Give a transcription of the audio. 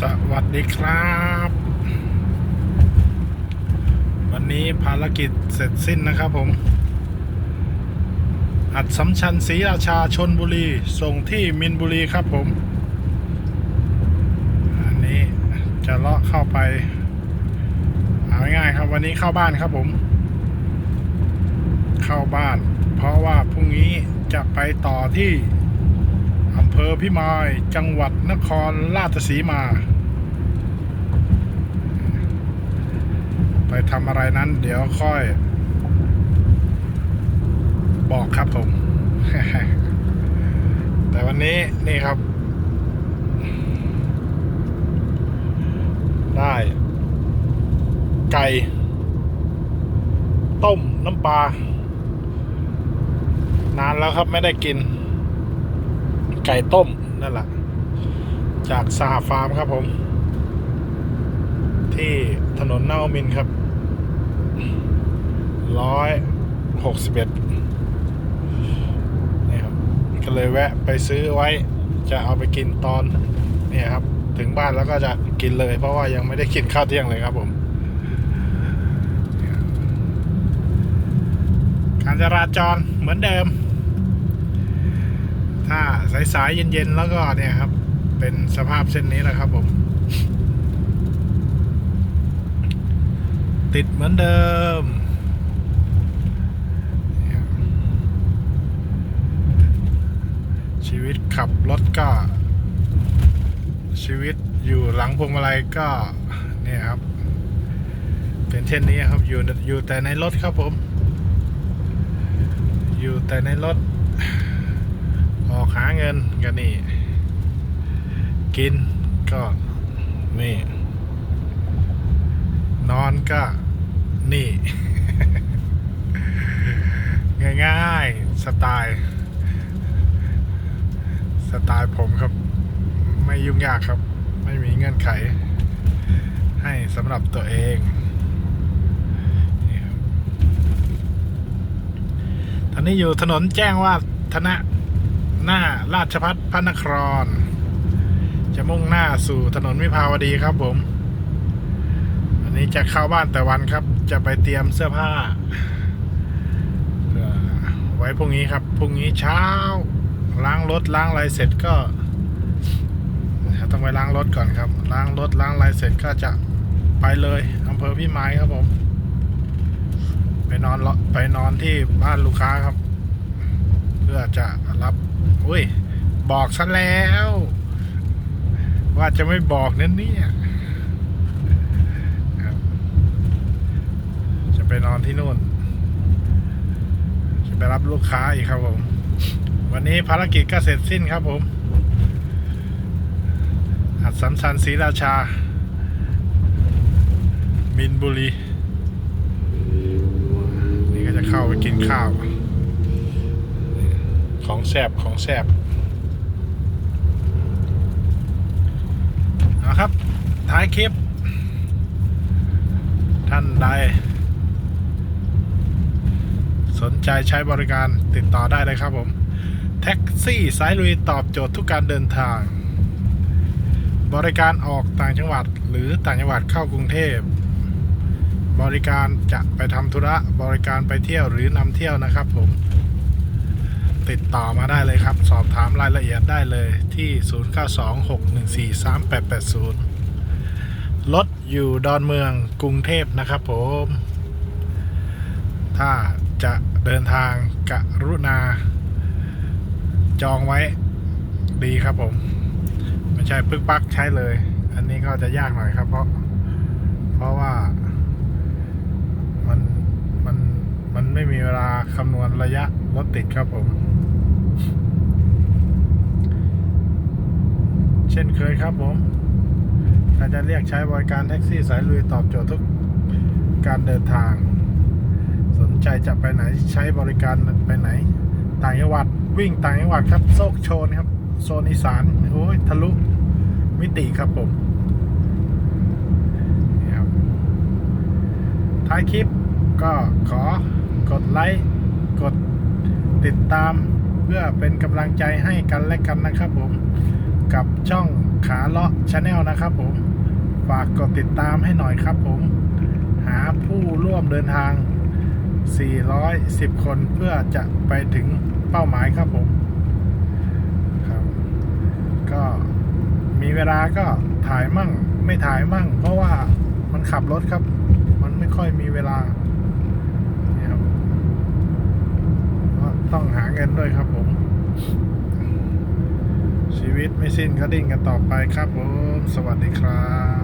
สวัสดีครับ วันนี้ภารกิจเสร็จสิ้นนะครับผม อัดสำชัญศรีราชาชนบุรี ส่งที่มินบุรีครับผม อันนี้จะเลาะเข้าไปเอาง่ายๆครับวันนี้เข้าบ้านครับผม เข้าบ้าน เพราะว่าพรุ่งนี้จะไปต่อที่ อำเภอพิมาย จังหวัดนครราชสีมา ไปทำอะไรนั้น เดี๋ยวค่อย บอกครับผม แต่วันนี้นี่ครับ ได้ ไก่ ต้มน้ำปลานานแล้วครับไม่ได้กิน ไก่ต้มนั่นแหละ จากสหฟาร์มครับผม ที่ถนนเน่ามินครับร้อยหกสิบเอ็ดนี่ครับ ก็เลยแวะไปซื้อไว้ จะเอาไปกินตอนเนี่ยครับ ถึงบ้านแล้วก็จะกินเลย เพราะว่ายังไม่ได้กินข้าวเที่ยงเลยครับผม การจราจรเหมือนเดิม ถ้าสายๆเย็นๆแล้วก็เนี่ยครับ เป็นสภาพเส้นนี้แหละครับผม ติดเหมือนเดิมชีวิตขับรถก็ ชีวิตอยู่หลังพวงมาลัยก็เนี่ยครับ เป็นเช่นนี้ครับอยู่อยู่แต่ในรถครับผม อยู่แต่ในรถ ออกหาเงินก็นี่ กินก็นี่ นอนก็นี่ ง่ายๆ สไตล์ สไตล์ผมครับ ไม่ยุ่งยากครับ ไม่มีเงื่อนไข ให้สำหรับตัวเองนี่ครับตอนนี้อยู่ถนนแจ้งว่าธนะ หน้าราชพัฒพระนคร จะมุ่งหน้าสู่ถนนวิภาวดีครับผม อันนี้จะเข้าบ้านแต่วันครับ จะไปเตรียมเสื้อผ้าเพื่อไว้พรุ่งนี้ครับ พรุ่งนี้เช้า ล้างรถล้างอะไรเสร็จก็ต้องไปล้างรถก่อนครับ ล้างรถล้างอะไรเสร็จก็จะไปเลยอำเภอพี่ไม้ครับผม ไปนอนไปนอนที่บ้านลูกค้าครับ พื่อจะรับอุ้ยบอกซะแล้ว ว่าจะไม่บอกนั่นเนี่ยครับจะไปนอนที่นู่น จะไปรับลูกค้าอีกครับผม วันนี้ภารกิจก็เสร็จสิ้นครับผม อัดสัมสันศรีราชา มินบุรี นี่ก็จะเข้าไปกินข้าว ของแซบของแซบนะครับ ท้ายคลิป ท่านใด สนใจใช้บริการติดต่อได้เลยครับผม แท็กซี่สายลุยตอบโจทย์ทุกการเดินทาง บริการออกต่างจังหวัดหรือต่างจังหวัดเข้ากรุงเทพบริการจะไปทำธุระ บริการไปเที่ยวหรือนำเที่ยวนะครับผม ติดต่อมาได้เลยครับ สอบถามรายละเอียดได้เลยที่ 0926143880 รถอยู่ดอนเมืองกรุงเทพนะครับผม ถ้าจะเดินทางกะรุณา จองไว้ดีครับผม ไม่ใช่พึกปักใช้เลย อันนี้ก็จะยากหน่อยครับเพราะ เพราะว่ามันมันมันไม่มีเวลาคำนวณระยะรถติดครับผม เช่นเคยครับผมถ้าจะเรียกใช้บริการแท็กซี่สายลุยตอบโจทย์ทุกการเดินทาง สนใจจะไปไหนใช้บริการไปไหน ต่างจังหวัดวิ่งต่างจังหวัดครับโซกโชนครับ โซนอีสานโอ้ยทะลุมิติครับผมนะครับท้ายคลิปก็ขอกดไลค์ กดติดตาม เพื่อเป็นกำลังใจให้กันและกันนะครับผมกับช่องขาเลาะชาแนลนะครับผมฝากกดติดตามให้หน่อยครับผม หาผู้ร่วมเดินทาง 410 คนเพื่อจะไปถึงเป้าหมายครับผมครับ ก็มีเวลาก็ถ่ายมั่ง ไม่ถ่ายมั่ง เพราะว่ามันขับรถครับ มันไม่ค่อยมีเวลาเนี่ยครับก็ ต้องหาเงินด้วยครับผม ชีวิตไม่สิ้นก็ดิ้นกันต่อไปครับผม สวัสดีครับ